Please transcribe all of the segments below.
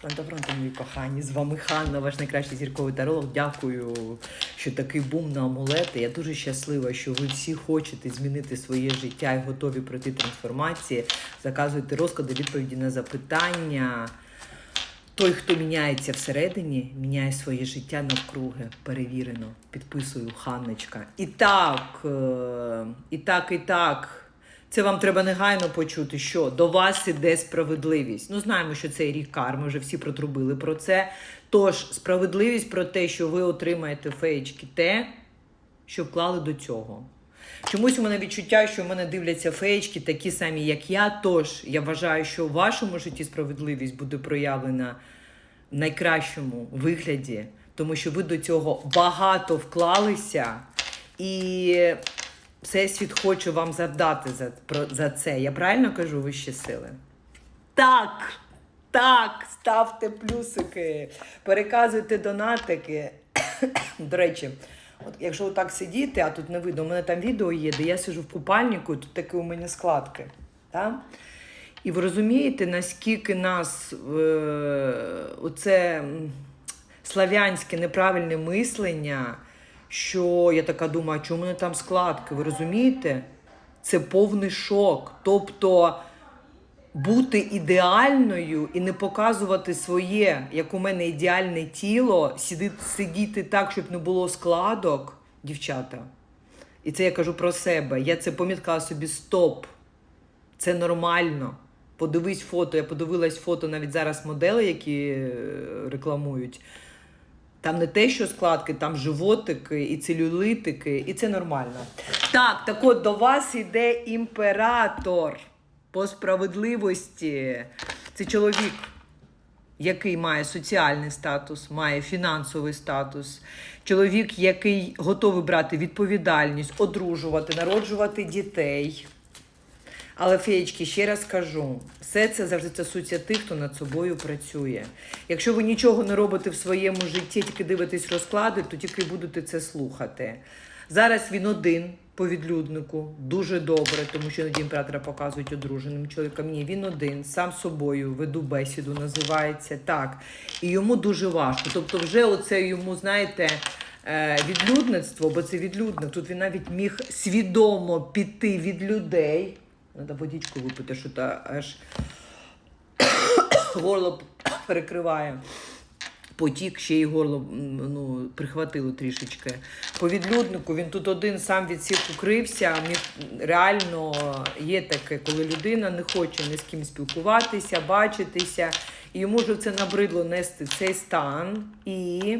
Фронта-фронта, мої кохані, з вами Ханна, ваш найкращий зірковий таролог. Дякую, що такий бум на амулети. Я дуже щаслива, що ви всі хочете змінити своє життя і готові пройти трансформації. Заказуйте розклади, відповіді на запитання. Той, хто міняється всередині, міняє своє життя навкруги. Перевірено. Підписую Ханночка. І так, е, і так, і так. Це вам треба негайно почути, що до вас іде справедливість. Ну, знаємо, що цей рік карми, вже всі протрубили про це. Тож, справедливість про те, що ви отримаєте феєчки, те, що вклали до цього. Чомусь у мене відчуття, що в мене дивляться феєчки, такі самі, як я. Тож я вважаю, що в вашому житті справедливість буде проявлена в найкращому вигляді, тому що ви до цього багато вклалися, і Всесвіт хоче вам завдати за, про, за це. Я правильно кажу вищі сили? Так, так, ставте плюсики, переказуйте донатики. До речі, от якщо отак сидіти, а тут не видно, у мене там відео є, де я сижу в купальнику, тут такі у мене складки. Так? І ви розумієте, наскільки нас е, оце славянське неправильне мислення, що я така думаю, чому мене там складки? Ви розумієте? Це повний шок. Тобто бути ідеальною і не показувати своє, як у мене ідеальне тіло, сидіти, сидіти так, щоб не було складок, дівчата. І це я кажу про себе. Я це поміткала собі стоп. Це нормально. Подивись фото. Я подивилась фото навіть зараз модели, які е, рекламують. Там не те, що складки, там животики і целюлитики, і це нормально. Так, так от до вас йде імператор по справедливості. Це чоловік, який має соціальний статус, має фінансовий статус. Чоловік, який готовий брати відповідальність, одружувати, народжувати дітей. Але феєчки, ще раз кажу, все це завжди стосується тих, хто над собою працює. Якщо ви нічого не робите в своєму житті, тільки дивитесь розклади, то тільки будете це слухати. Зараз він один по відлюднику, дуже добре, тому що іноді імператора показують одруженим чоловіком. Ні, він один, сам собою веду бесіду, називається так. І йому дуже важко. Тобто, вже оце йому, знаєте. е, Відлюдництво, бо це відлюдник. Тут він навіть міг свідомо піти від людей. Треба водичку випити, що та аж горло перекриває. Потік ще й горло ну, прихватило трішечки. По відлюднику він тут один сам від всіх укрився. Реально є таке, коли людина не хоче ні з ким спілкуватися, бачитися. І йому ж це набридло нести цей стан і,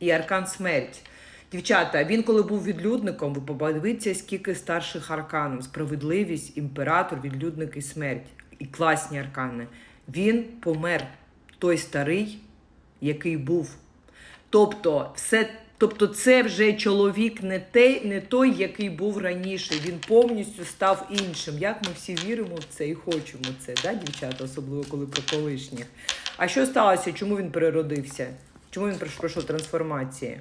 і аркан смерть. Дівчата, він коли був відлюдником, ви подивіться, скільки старших арканів: справедливість, імператор, відлюдник і смерть. І класні аркани. Він помер, той старий, який був. Тобто, все, тобто це вже чоловік не, те, не той, який був раніше. Він повністю став іншим. Як ми всі віримо в це і хочемо це, да, дівчата, особливо коли про колишніх. А що сталося? Чому він переродився? Чому він пройш- пройшов трансформації?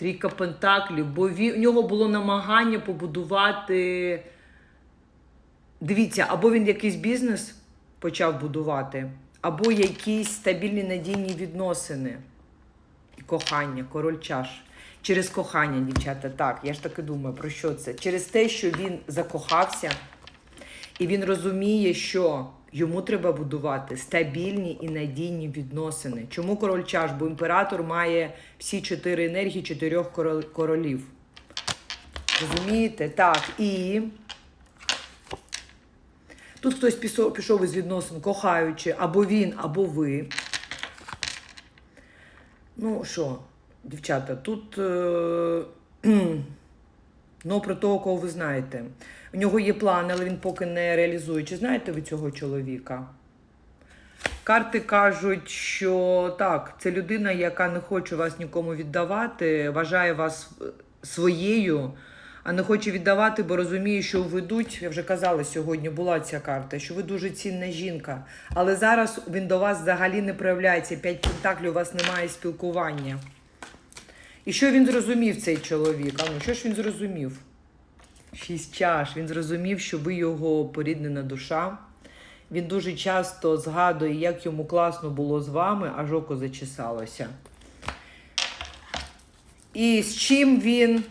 Трійка Пентаклів, бо у нього було намагання побудувати. Дивіться, або він якийсь бізнес почав будувати, або якісь стабільні надійні відносини. І кохання, король чаш. Через кохання, дівчата, так, я ж таки думаю, про що це? Через те, що він закохався, і він розуміє, що йому треба будувати стабільні і надійні відносини. Чому король чаш? Бо імператор має всі чотири енергії чотирьох королів. Розумієте? Так, і тут хтось пішов, із відносин, кохаючи, або він, або ви. Ну що, дівчата, тут. Е- Ну, про того, кого ви знаєте. У нього є плани, але він поки не реалізує. Чи знаєте ви цього чоловіка? Карти кажуть, що так, це людина, яка не хоче вас нікому віддавати, вважає вас е, своєю, а не хоче віддавати, бо розуміє, що ведуть. Я вже казала сьогодні, була ця карта, що ви дуже цінна жінка. Але зараз він до вас взагалі не проявляється. П'ять пентаклів, у вас немає спілкування. І що він зрозумів, цей чоловік? А ну що ж він зрозумів? Шість чаш. Він зрозумів, що ви його поріднена душа. Він дуже часто згадує, як йому класно було з вами, аж око зачесалося. І з чим він.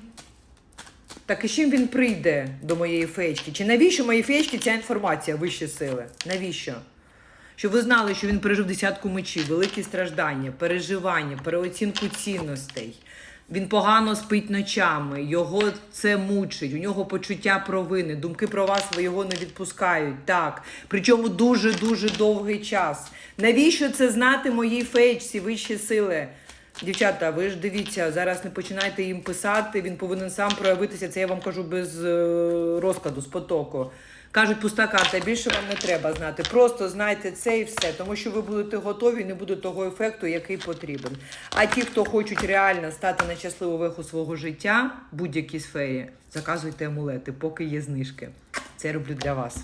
Так і з чим він прийде до моєї феєчки? Чи навіщо моїй феєчці ця інформація вищі сили? Навіщо? Щоб ви знали, що він пережив десятку мечів, великі страждання, переживання, переоцінку цінностей. Він погано спить ночами, його це мучить, у нього почуття провини, думки про вас його не відпускають. Так. Причому дуже-дуже довгий час. Навіщо це знати моїй феєчці, вищі сили? Дівчата, ви ж дивіться, зараз не починайте їм писати, він повинен сам проявитися. Це я вам кажу без е, розкладу, з потоку. Кажуть, пуста карта, більше вам не треба знати. Просто знайте це і все, тому що ви будете готові, не буде того ефекту, який потрібен. А ті, хто хочуть реально стати на щасливу веху свого життя в будь-якій сфері, заказуйте амулети, поки є знижки. Це роблю для вас.